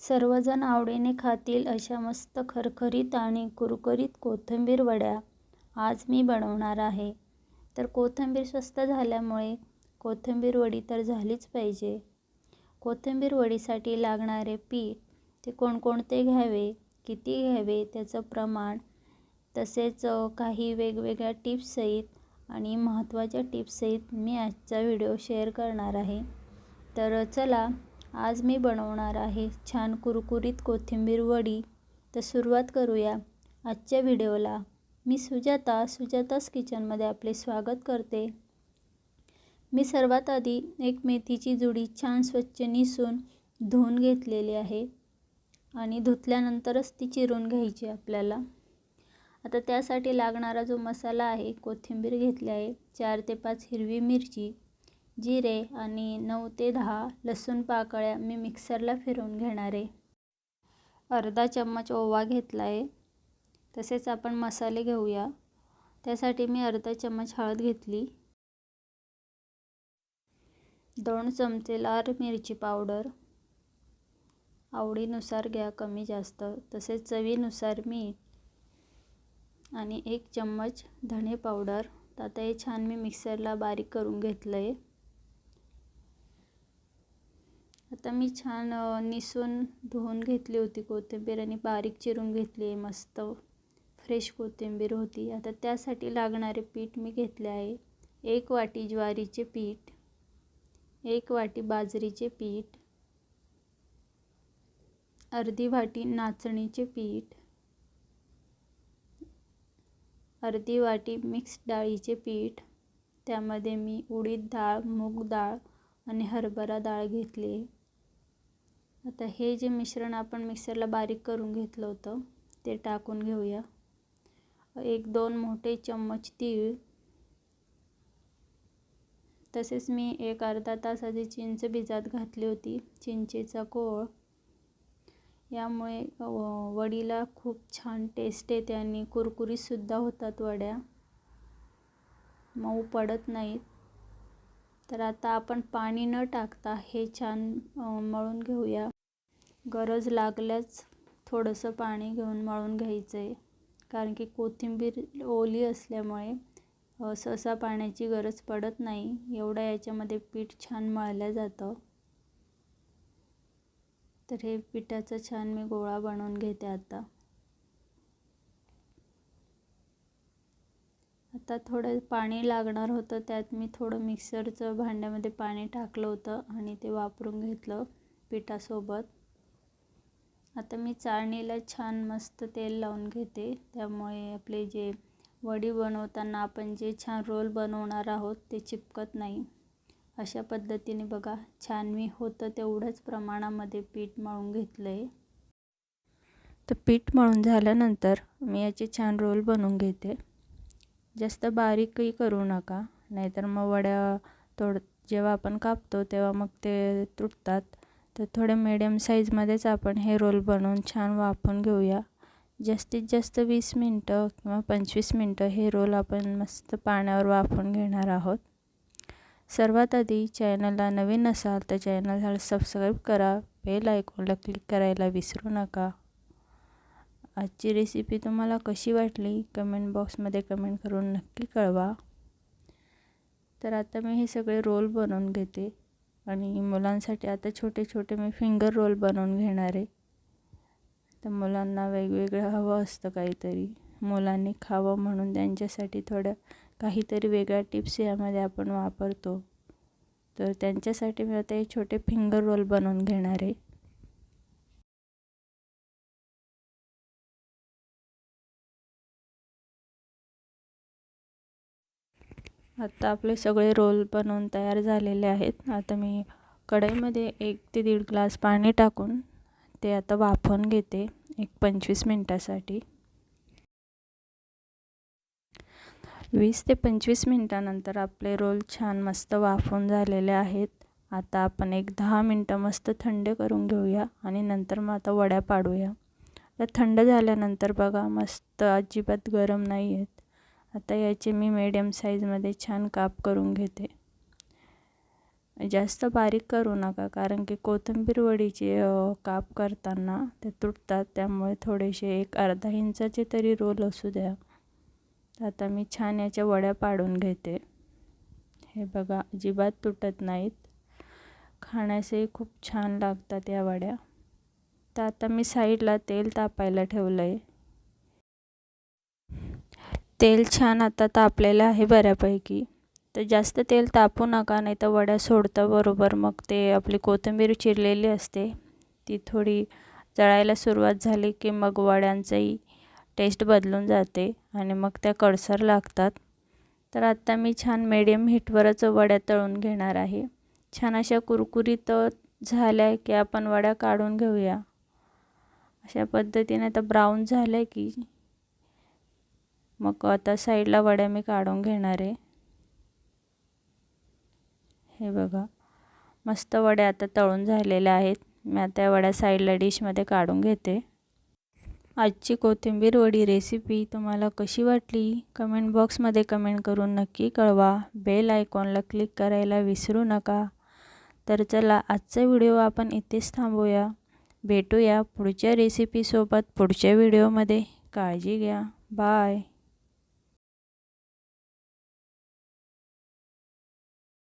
सर्वजण आवडीने खातील अशा मस्त खरखरीत आणि कुरकुरीत कोथिंबीर वड्या आज मी बनवणार आहे. तर कोथिंबीर स्वस्त झाल्यामुळे कोथिंबीर वडी तर झालीच पाहिजे. कोथिंबीर वडीसाठी लागणारे पीठ ते कोणकोणते घ्यावे किती घ्यावे त्याचं प्रमाण तसेच काही वेगवेगळ्या टिप्ससहित आणि महत्त्वाच्या टिप्ससहित मी आजचा व्हिडिओ शेअर करणार आहे. तर चला आज मी बनवणार आहे छान कुरकुरीत कोथिंबीर वडी. तर सुरुवात करूया आजच्या व्हिडिओला. मी सुजाता सुजातास किचनमध्ये आपले स्वागत करते. मी सर्वात आधी एक मेथीची जुडी छान स्वच्छ निसून धुवून घेतलेली आहे आणि धुतल्यानंतरच ती चिरून घ्यायची आपल्याला. आता त्यासाठी लागणारा जो मसाला आहे कोथिंबीर घेतली आहे चार ते पाच हिरवी मिरची जिरे आणि नऊ ते दहा लसूण पाकळ्या मी मिक्सरला फिरवून घेणार आहे. अर्धा चम्मच ओवा घेतला आहे तसेच आपण मसाले घेऊया. त्यासाठी मी अर्धा चम्मच हळद घेतली. दोन चमचे लाल मिरची पावडर. आवडीनुसार घ्या कमी जास्त. तसेच चवीनुसार मीठ. आणि एक चम्मच धणे पावडर. तर आता हे छान मी मिक्सरला बारीक करून घेतलं आहे आता मी छान निसून धुवून घेतली होती कोथिंबीर आणि बारीक चिरून घेतली आहे मस्त फ्रेश कोथिंबीर होती. आता त्यासाठी लागणारे पीठ मी घेतले आहे. एक वाटी ज्वारीचे पीठ एक वाटी बाजरीचे पीठ अर्धी वाटी नाचणीचे पीठ अर्धी वाटी मिक्स डाळीचे पीठ त्यामध्ये मी उडीद डाळ मूग डाळ आणि हरभरा डाळ घेतली आता हे जे मिश्रण आपण मिक्सरला बारीक करून घेतलं होतं ते टाकून घेऊया. एक दोन मोठे चम्मच तीळ. तसेच मी एक अर्धा तास आधी चिंच भिजात घातली होती चिंचेचा कोळ. यामुळे वडीला खूप छान टेस्ट येते आणि कुरकुरीतसुद्धा होतात वड्या. मऊ पडत नाहीत. तर आता आपण पाणी न टाकता हे छान मळून घेऊया. गरज लागल्याच थोडंसं पाणी घेऊन मळून घ्यायचं आहे कारण की कोथिंबीर ओली असल्यामुळे सहसा पाण्याची गरज पडत नाही. एवढं याच्यामध्ये पीठ छान मळलं जातं. तर हे पिठाचा छान मी गोळा बनवून घेते आता. आता थोडं पाणी लागणार होतं त्यात मी थोडं मिक्सरचं भांड्यामध्ये पाणी टाकलं होतं आणि ते वापरून घेतलं पिठासोबत. आता मी चाळणीला छान मस्त तेल लावून घेते. त्यामुळे आपले जे वडी बनवताना आपण जे छान रोल बनवणार आहोत ते चिपकत नाही. अशा पद्धतीने बघा छान मी होतं तेवढंच प्रमाणामध्ये पीठ मळून घेतलं आहे तर पीठ मळून झाल्यानंतर मी याचे छान रोल बनवून घेते. जास्त बारीकही करू नका नाहीतर मग वड्या तोड जेव्हा आपण कापतो तेव्हा मग ते तुटतात. तर थोडे मिडियम साईजमध्येच आपण हे रोल बनवून छान वाफून घेऊया. जास्तीत जास्त वीस मिनटं किंवा पंचवीस मिनटं हे रोल आपण मस्त पाण्यावर वाफून घेणार आहोत. सर्वात आधी चॅनलला नवीन असाल तर चॅनलला सबस्क्राईब करा. बेल आयकॉनला क्लिक करायला विसरू नका. आजची रेसिपी तुम्हाला कशी वाटली? कमेंट बॉक्समध्ये कमेंट करून नक्की कळवा. तर आता मी हे सगळे रोल बनवून घेते. आणि मुलांसाठी आता छोटे छोटे मी फिंगर रोल बनवून घेणार आहे. तर मुलांना वेगवेगळं हवं असतं काहीतरी. मुलांनी खावं म्हणून त्यांच्यासाठी थोडं काहीतरी वेगळ्या टिप्स यामध्ये आपण वापरतो. तर त्यांच्यासाठी मी आता हे छोटे फिंगर रोल बनवून घेणार आहे. आता आपले सगळे रोल बनवून तयार झालेले आहेत. आता मी कढईमध्ये एक ते दीड ग्लास पाणी टाकून ते आता वाफवून घेते एक पंचवीस मिनटासाठी. वीस ते पंचवीस मिनटानंतर आपले रोल छान मस्त वाफवून झालेले आहेत. आता आपण एक दहा मिनटं मस्त थंड करून घेऊया आणि नंतर मग आता वड्या पाडूया. तर थंड झाल्यानंतर बघा मस्त अजिबात गरम नाही आहेत आता याचे मी मीडियम साईजमध्ये छान काप करून घेते. जास्त बारीक करू नका कारण की कोथिंबीर वडीचे काप करताना ते तुटतात त्यामुळे थोडेसे एक अर्धा इंचाचे तरी रोल असू द्या. आता मी छान याच्या वड्या पाडून घेते. हे बघा अजिबात तुटत नाहीत. खाण्यासही खूप छान लागतात या वड्या. तर आता मी साईडला तेल तापायला ठेवलं आहे तेल छान आता तापलेलं आहे बऱ्यापैकी. तर जास्त तेल तापू नका नाही तर वड्या सोडतं बरोबर. मग ते आपली कोथिंबीर चिरलेली असते ती थोडी जळायला सुरुवात झाली की मग वड्यांचंही टेस्ट बदलून जाते आणि मग त्या कडसर लागतात. तर आत्ता मी छान मिडियम हीटवरच वड्या तळून घेणार आहे. छान अशा कुरकुरीत झाल्या की आपण वड्या काढून घेऊया. अशा पद्धतीने तर ब्राऊन झाल्या की मग आता साईडला वड्या मी काढून घेणार आहे. हे बघा. मस्त वड्या आता तळून झालेल्या आहेत. मी आता या वड्या साईडला डिशमध्ये काढून घेते. आजची कोथिंबीर वडी रेसिपी तुम्हाला कशी वाटली? कमेंट बॉक्समध्ये कमेंट करून नक्की कळवा. बेल आयकॉनला क्लिक करायला विसरू नका. तर चला आजचा व्हिडिओ आपण इथेच थांबूया. भेटूया पुढच्या रेसिपीसोबत पुढच्या व्हिडिओमध्ये. काळजी घ्या. बाय.